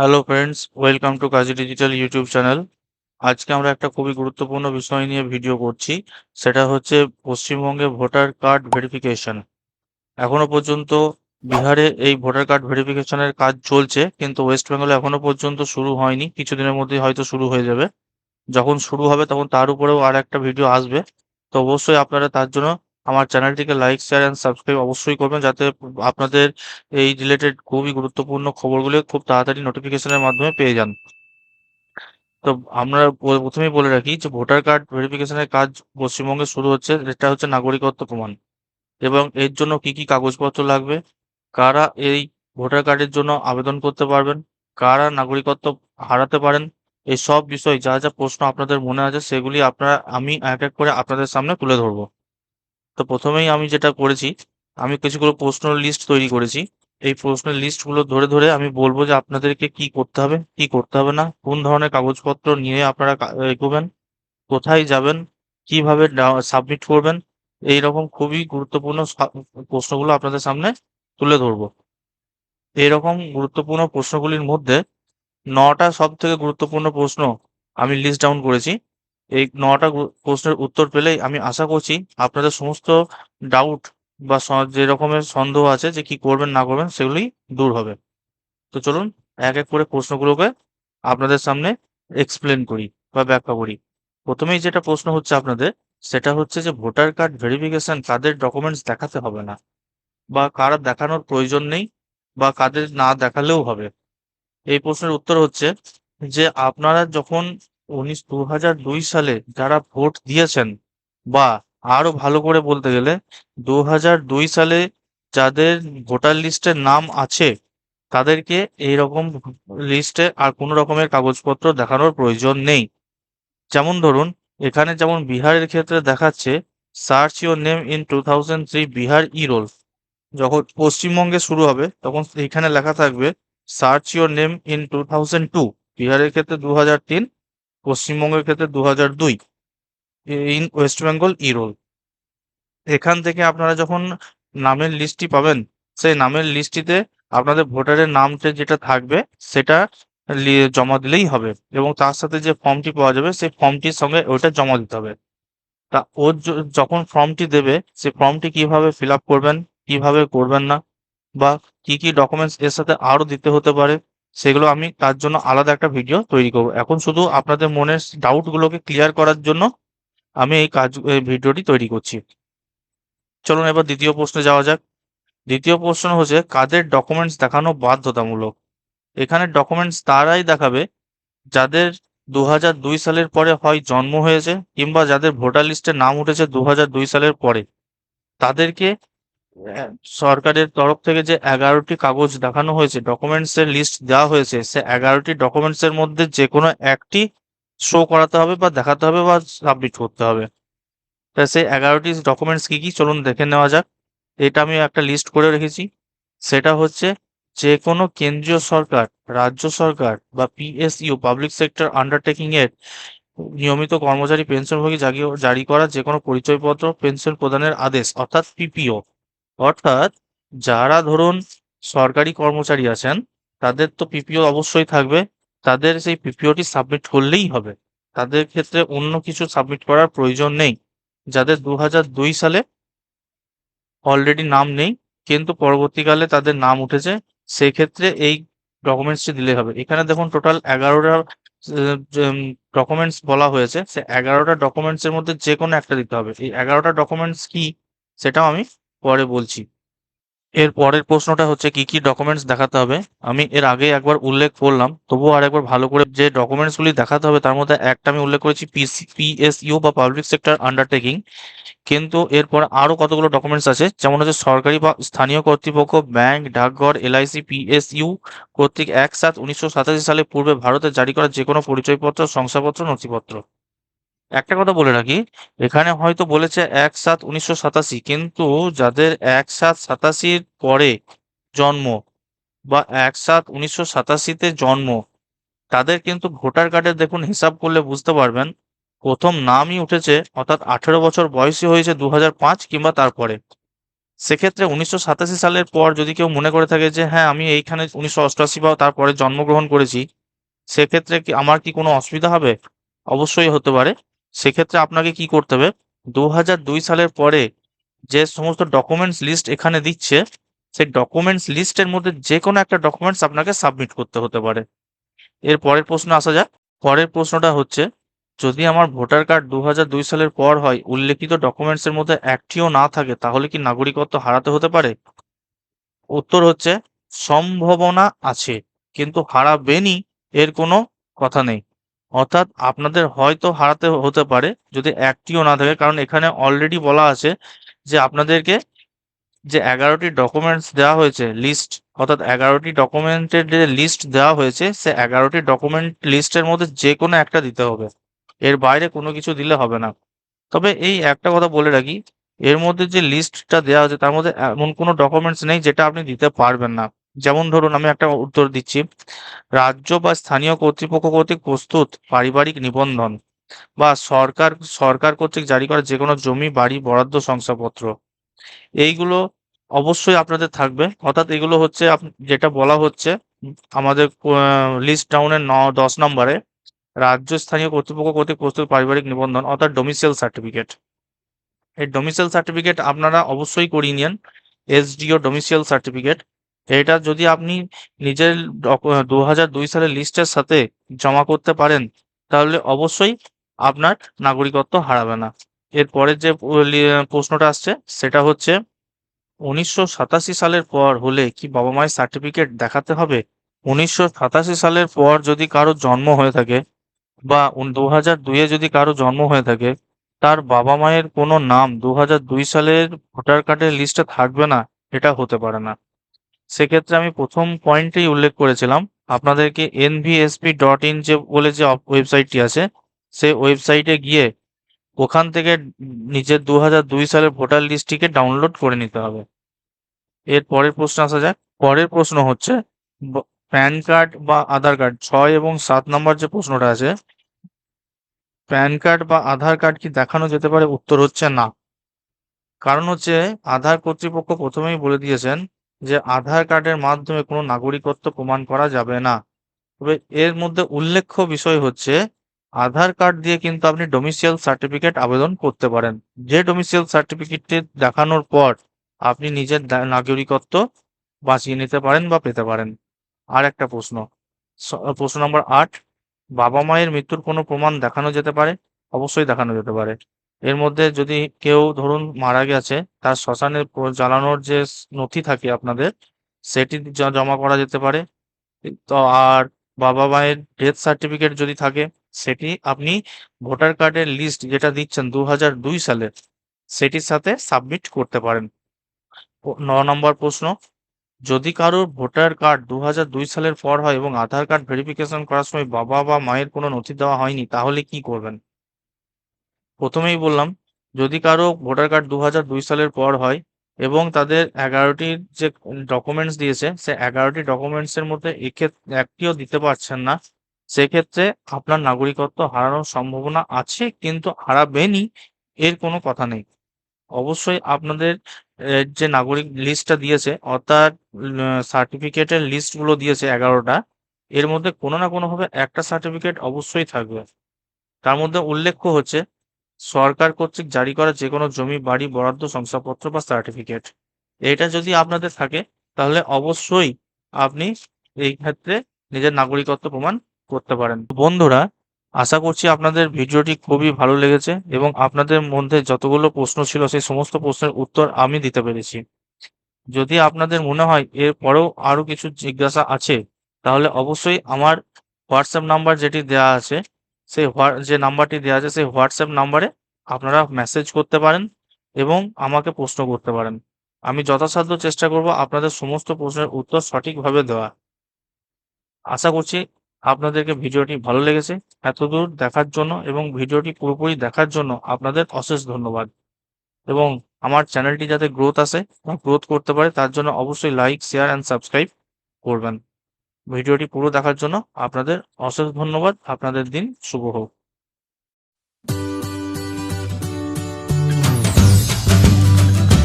Hello friends welcome to Kazi digital YouTube channel আজকে আমরা একটা খুবই গুরুত্বপূর্ণ বিষয় নিয়ে ভিডিও করছি, সেটা হচ্ছে পশ্চিমবঙ্গে ভোটার কার্ড ভেরিফিকেশন এখনও পর্যন্ত বিহারে এই ভোটার কার্ড ভেরিফিকেশনের কাজ চলছে, কিন্তু ওয়েস্ট বেঙ্গলে এখনও পর্যন্ত শুরু হয়নি, কিছুদিনের মধ্যেই হয়তো শুরু হয়ে যাবে। যখন শুরু হবে তখন তার উপরেও আর একটা ভিডিও আসবে, তো অবশ্যই আপনারা তার জন্য আমার চ্যানেলটিকে লাইক শেয়ার অ্যান্ড সাবস্ক্রাইব অবশ্যই করবেন যাতে আপনাদের এই রিলেটেড খুবই গুরুত্বপূর্ণ খবরগুলো খুব তাড়াতাড়ি নোটিফিকেশনের মাধ্যমে পেয়ে যান। তো আমরা প্রথমেই বলে রাখি যে ভোটার কার্ড ভেরিফিকেশনের কাজ পশ্চিমবঙ্গে শুরু হচ্ছে, এটা হচ্ছে নাগরিকত্ব প্রমাণ। এবং এর জন্য কি কি কাগজপত্র লাগবে? কারা এই ভোটার কার্ডের জন্য আবেদন করতে পারবেন? কারা নাগরিকত্ব হারাতে পারেন? এই সব বিষয় যা যা প্রশ্ন আপনাদের মনে আছে সেগুলি আপনারা, আমি এক এক করে আপনাদের সামনে তুলে ধরবো। তো প্রথমেই আমি যেটা করেছি, আমি কিছুগুলো প্রশ্ন লিস্ট তৈরি করেছি। এই প্রশ্নের লিস্টগুলো ধরে ধরে আমি বলব যে আপনাদেরকে কি করতে হবে, কি করতে হবে না, কোন ধরনের কাগজপত্র নিয়ে আপনারা এগোবেন, কোথায় যাবেন, কীভাবে সাবমিট করবেন এই রকম খুবই গুরুত্বপূর্ণ প্রশ্নগুলো আপনাদের সামনে তুলে ধরবো। এইরকম গুরুত্বপূর্ণ প্রশ্নগুলির মধ্যে নটা সব থেকে গুরুত্বপূর্ণ প্রশ্ন আমি লিস্ট ডাউন করেছি। এই নটা প্রশ্নের উত্তর পেলেই আমি আশা করছি আপনাদের সমস্ত ডাউট বা যে রকমের সন্দেহ আছে যে কি করবেন, না করবেন সেগুলি দূর হবে। তো চলুন এক এক করে প্রশ্নগুলোকে আপনাদের সামনে এক্সপ্লেন করি বা ব্যাখ্যা করি। প্রথমেই যেটা প্রশ্ন হচ্ছে আপনাদের, সেটা হচ্ছে যে ভোটার কার্ড ভেরিফিকেশন কাদের ডকুমেন্টস দেখাতে হবে না বা কারা দেখানোর প্রয়োজন নেই বা কাদের না দেখালেও হবে। এই প্রশ্নের উত্তর হচ্ছে যে আপনারা যখন উনিশ দু হাজার দুই সালে যারা ভোট দিয়েছেন বা আরও ভালো করে বলতে গেলে দু হাজার দুই সালে যাদের ভোটার লিস্টে নাম আছে, তাদেরকে এইরকম লিস্টে আর কোনো রকমের কাগজপত্র দেখানোর প্রয়োজন নেই। যেমন ধরুন, এখানে যেমন বিহারের ক্ষেত্রে দেখাচ্ছে, search your name in two thousand three Bihar E roll. যখন পশ্চিমবঙ্গে শুরু হবে, তখন এখানে লেখা থাকবে, search your name in two thousand two, বিহারের ক্ষেত্রে দু হাজার তিন পশ্চিমবঙ্গের ক্ষেত্রে দু হাজার দুই in West Bengal E roll এখান থেকে আপনারা যখন নামের লিস্টটি পাবেন, সেই নামের লিস্টটিতে আপনাদের ভোটারের নামটা যেটা থাকবে, সেটা জমা দিলেই হবে এবং তার সাথে যে ফর্মটি পাওয়া যাবে, সেই ফর্মটির সঙ্গে ওইটা জমা দিতে হবে। তা ওর যখন ফর্মটি দেবে সে ফর্মটি কীভাবে ফিল আপ করবেন, কীভাবে করবেন না, বা কি কি ডকুমেন্টস এর সাথে আরও দিতে হতে পারে সেগুলো আমি তার জন্য আলাদা একটা ভিডিও তৈরি করব। এখন শুধু আপনাদের মনের ডাউট গুলোকে ক্লিয়ার করার জন্য আমি এই কাজ, এই ভিডিওটি তৈরি করছি। চলুন এবার দ্বিতীয় প্রশ্নে যাওয়া যাক। দ্বিতীয় প্রশ্ন হচ্ছে, কাদের ডকুমেন্টস দেখানো বাধ্যতামূলক? এখানে ডকুমেন্টস তারাই দেখাবে যাদের দু সালের পরে হয় জন্ম হয়েছে কিংবা যাদের ভোটার লিস্টে নাম উঠেছে দু সালের পরে। তাদেরকে সরকারের তরফ থেকে যে এগারোটি কাগজ দেখানো হয়েছে ডকুমেন্টস এর লিস্ট দেওয়া হয়েছে, সে এগারোটি ডকুমেন্টস এর মধ্যে যে কোনো একটি শো করাতে হবে বা দেখাতে হবে বা সাবমিট করতে হবে। তা সেই এগারোটি ডকুমেন্টস কি কি? চলুন দেখে নেওয়া যাক। এটা আমি একটা লিস্ট করে রেখেছি। সেটা হচ্ছে যে কোনো কেন্দ্রীয় সরকার, রাজ্য সরকার বা পিএসইউ পাবলিক সেক্টর আন্ডারটেকিং এর নিয়মিত কর্মচারী পেনশনভোগী জারি করা যে কোনো পরিচয়পত্র পেনশন প্রদানের আদেশ, অর্থাৎ পিপিও অর্থাৎ যারা ধরুন সরকারি কর্মচারী আছেন, তাদের তো পিপিও অবশ্যই থাকবে। তাদের সেই পিপিওটি সাবমিট করলেই হবে। তাদের ক্ষেত্রে অন্য কিছু সাবমিট করার প্রয়োজন নেই। যাদের দু দুই সালে অলরেডি নাম নেই, কিন্তু পরবর্তীকালে তাদের নাম উঠেছে, সেক্ষেত্রে এই ডকুমেন্টসটি দিলে হবে। এখানে দেখুন টোটাল এগারোটা ডকুমেন্টস বলা হয়েছে। সে এগারোটা ডকুমেন্টস এর মধ্যে যে কোনো একটা দিতে হবে। এই এগারোটা ডকুমেন্টস কি, সেটাও আমি পরে বলছি। এর পরের প্রশ্নটা হচ্ছে, কি কি ডকুমেন্টস দেখাতে হবে? আমি এর আগে একবার উল্লেখ করলাম, তবুও আর একবার ভালো করে যে ডকুমেন্টস গুলি দেখাতে হবে, তার মধ্যে একটা আমি উল্লেখ করেছি পিসি পিএসইউ বা পাবলিক সেক্টর আন্ডারটেকিং কিন্তু এরপর আরও কতগুলো ডকুমেন্টস আছে? যেমন হচ্ছে সরকারি বা স্থানীয় কর্তৃপক্ষ, ব্যাংক, ডাকঘর এলআইসি পিএসইউ কর্তৃক এক সাত উনিশশো সালে পূর্বে ভারতে জারি করা যে কোনো পরিচয়পত্র, শংসাপত্র, নথিপত্র। একটা কথা বলে রাখি, এখানে হয়তো বলেছে এক সাত উনিশশো সাতাশি, কিন্তু যাদের এক সাত সাতাশির পরে জন্ম বা এক সাত উনিশশো সাতাশিতে জন্ম, তাদের কিন্তু ভোটার কার্ডের দেখুন হিসাব করলে বুঝতে পারবেন, প্রথম নামই উঠেছে অর্থাৎ আঠেরো বছর বয়সী হয়েছে দু হাজার পাঁচ কিংবা তারপরে। সেক্ষেত্রে উনিশশো সাতাশি সালের পর যদি কেউ মনে করে থাকে যে হ্যাঁ আমি এইখানে উনিশশো অষ্টআশি বা তারপরে জন্মগ্রহণ করেছি, সেক্ষেত্রে কি আমার কি কোনো অসুবিধা হবে? অবশ্যই হতে পারে। সেক্ষেত্রে আপনাকে কি করতে হবে? দু হাজার দুই সালের পরে যে সমস্ত ডকুমেন্টস লিস্ট এখানে দিচ্ছে, সেই ডকুমেন্টস লিস্টের মধ্যে যে কোনো একটা ডকুমেন্টস আপনাকে সাবমিট করতে হতে পারে। এর পরের প্রশ্ন আসা যাক। পরের প্রশ্নটা হচ্ছে, যদি আমার ভোটার কার্ড দু সালের পর হয়, উল্লেখিত ডকুমেন্টসের মধ্যে একটিও না থাকে, তাহলে কি নাগরিকত্ব হারাতে হতে পারে? উত্তর হচ্ছে, সম্ভাবনা আছে, কিন্তু হারাবেনই এর কোনো কথা নেই। অর্থাৎ আপনাদের হয়তো হারাতে হতে পারে যদি একটিও না থাকে। কারণ এখানে অলরেডি বলা আছে যে আপনাদেরকে যে এগারোটি ডকুমেন্টস দেওয়া হয়েছে লিস্ট অর্থাৎ এগারোটি ডকুমেন্টের যে লিস্ট দেওয়া হয়েছে, সে এগারোটি ডকুমেন্ট লিস্টের মধ্যে যে কোনো একটা দিতে হবে। এর বাইরে কোনো কিছু দিলে হবে না। তবে এই একটা কথা বলে রাখি, এর মধ্যে যে লিস্টটা দেওয়া হয়েছে, তার মধ্যে এমন কোনো ডকুমেন্টস নেই যেটা আপনি দিতে পারবেন না। যেমন ধরুন আমি একটা উত্তর দিচ্ছি। রাজ্য বা স্থানীয় কর্তৃপক্ষ কর্তৃক প্রস্তুত পারিবারিক নিবন্ধন বা সরকার সরকার কর্তৃক জারি করা যে কোনো জমি, বাড়ি, বরাদ্দ শংসাপত্র। এইগুলো অবশ্যই আপনাদের থাকবে। অর্থাৎ এগুলো হচ্ছে যেটা বলা হচ্ছে, আমাদের লিস্ট ডাউনের ন, দশ নম্বরে রাজ্য স্থানীয় কর্তৃপক্ষ কর্তৃক প্রস্তুত পারিবারিক নিবন্ধন, অর্থাৎ ডোমিসিয়াল সার্টিফিকেট এই ডোমিসিয়াল সার্টিফিকেট আপনারা অবশ্যই করিয়ে নিন এসডিও ডোমিসিয়াল সার্টিফিকেট এটা যদি আপনি নিজের দু হাজার দুই সালের লিস্টের সাথে জমা করতে পারেন, তাহলে অবশ্যই আপনার নাগরিকত্ব হারাবে না। এরপরের যে প্রশ্নটা আসছে, সেটা হচ্ছে, উনিশশো সাতাশি সালের পর হলে কি বাবা মায়ের সার্টিফিকেট দেখাতে হবে? উনিশশো সাতাশি সালের পর যদি কারও জন্ম হয়ে থাকে বা দু হাজার দুইয়ে যদি কারও জন্ম হয়ে থাকে, তার বাবা মায়ের কোনো নাম দু হাজার দুই সালের ভোটার কার্ডের লিস্টে থাকবে না, এটা হতে পারে না। সেক্ষেত্রে আমি প্রথম পয়েন্টেই উল্লেখ করেছিলাম। আপনাদেরকে এনভিএসপি ডট ইন যে বলে যে ওয়েবসাইটটি আছে, সেই ওয়েবসাইটে গিয়ে ওখান থেকে নিজের দু হাজার দুই সালের ভোটার লিস্টটিকে ডাউনলোড করে নিতে হবে। এর পরের প্রশ্ন আসা যাক। পরের প্রশ্ন হচ্ছে প্যান কার্ড বা আধার কার্ড, ছয় এবং সাত নম্বর যে প্রশ্নটা আছে, প্যান কার্ড বা আধার কার্ড কি দেখানো যেতে পারে? উত্তর হচ্ছে না। কারণ হচ্ছে, আধার কর্তৃপক্ষ প্রথমেই বলে দিয়েছেন যে আধার কার্ডের মাধ্যমে কোনো নাগরিকত্ব প্রমাণ করা যাবে না। তবে এর মধ্যে উল্লেখ্য বিষয় হচ্ছে, আধার কার্ড দিয়ে কিন্তু আপনি ডোমিসিয়াল সার্টিফিকেট আবেদন করতে পারেন। যে ডোমিসিয়াল সার্টিফিকেটটি দেখানোর পর আপনি নিজের নাগরিকত্ব বাঁচিয়ে নিতে পারেন বা পেতে পারেন। আর একটা প্রশ্ন প্রশ্ন নম্বর আট, বাবা মায়ের মৃত্যুর কোনো প্রমাণ দেখানো যেতে পারে? অবশ্যই দেখানো যেতে পারে। এর মধ্যে যদি কেউ ধরুন মারা গেছে, তার শ্মশানে জ্বালানোর যে নথি থাকে আপনাদের, সেটি জমা করা যেতে পারে। তো আর বাবা মায়ের ডেথ সার্টিফিকেট যদি থাকে, সেটি আপনি ভোটার কার্ডের লিস্ট যেটা দিচ্ছেন দু হাজার দুই সালের সেটির সাথে সাবমিট করতে পারেন। ন নম্বর প্রশ্ন, যদি কারোর ভোটার কার্ড দু দুই সালের পর হয় এবং আধার কার্ড ভেরিফিকেশন করার সময় বাবা বা মায়ের কোনো নথি দেওয়া হয়নি, তাহলে কি করবেন? প্রথমেই বললাম, যদি কারও ভোটার কার্ড দু দুই সালের পর হয় এবং তাদের এগারোটি যে ডকুমেন্টস দিয়েছে, সে এগারোটি ডকুমেন্টসের মধ্যে এক্ষেত্রে একটিও দিতে পারছেন না, সেক্ষেত্রে আপনার নাগরিকত্ব হারানোর সম্ভাবনা আছে, কিন্তু হারাবেনই, এর কোনো কথা নেই। অবশ্যই আপনাদের যে নাগরিক লিস্টটা দিয়েছে, অর্থাৎ সার্টিফিকেটের লিস্টগুলো দিয়েছে এগারোটা, এর মধ্যে কোনো না কোনোভাবে একটা সার্টিফিকেট অবশ্যই থাকবে। তার মধ্যে উল্লেখ্য হচ্ছে সরকার কর্তৃক জারি করা যে কোনো জমি, বাড়ি, বরাদ্দ, শংসাপত্র বা সার্টিফিকেট। এটা যদি আপনাদের থাকে, তাহলে অবশ্যই আপনি এই ক্ষেত্রে নিজের নাগরিকত্ব প্রমাণ করতে পারেন। বন্ধুরা, আশা করছি আপনাদের ভিডিওটি খুবই ভালো লেগেছে এবং আপনাদের মধ্যে যতগুলো প্রশ্ন ছিল, সেই সমস্ত প্রশ্নের উত্তর আমি দিতে পেরেছি। যদি আপনাদের মনে হয় এর পরেও আরও কিছু জিজ্ঞাসা আছে, তাহলে অবশ্যই আমার হোয়াটসঅ্যাপ নাম্বার যেটি দেওয়া আছে সেই যে নাম্বারটি দেওয়া আছে সেই হোয়াটসঅ্যাপ নাম্বারে আপনারা মেসেজ করতে পারেন এবং আমাকে প্রশ্ন করতে পারেন। আমি যথাসাধ্য চেষ্টা করব আপনাদের সমস্ত প্রশ্নের উত্তর সঠিকভাবে দেওয়া। আশা করছি আপনাদেরকে ভিডিওটি ভালো লেগেছে। এতদূর দেখার জন্য এবং ভিডিওটি পুরোপুরি দেখার জন্য আপনাদের অশেষ ধন্যবাদ। এবং আমার চ্যানেলটি যাতে গ্রোথ আসে বা গ্রোথ করতে পারে তার জন্য অবশ্যই লাইক, শেয়ার অ্যান্ড সাবস্ক্রাইব করবেন। ভিডিওটি পুরো দেখার জন্য আপনাদের অশেষ ধন্যবাদ। আপনাদের দিন শুভ হোক।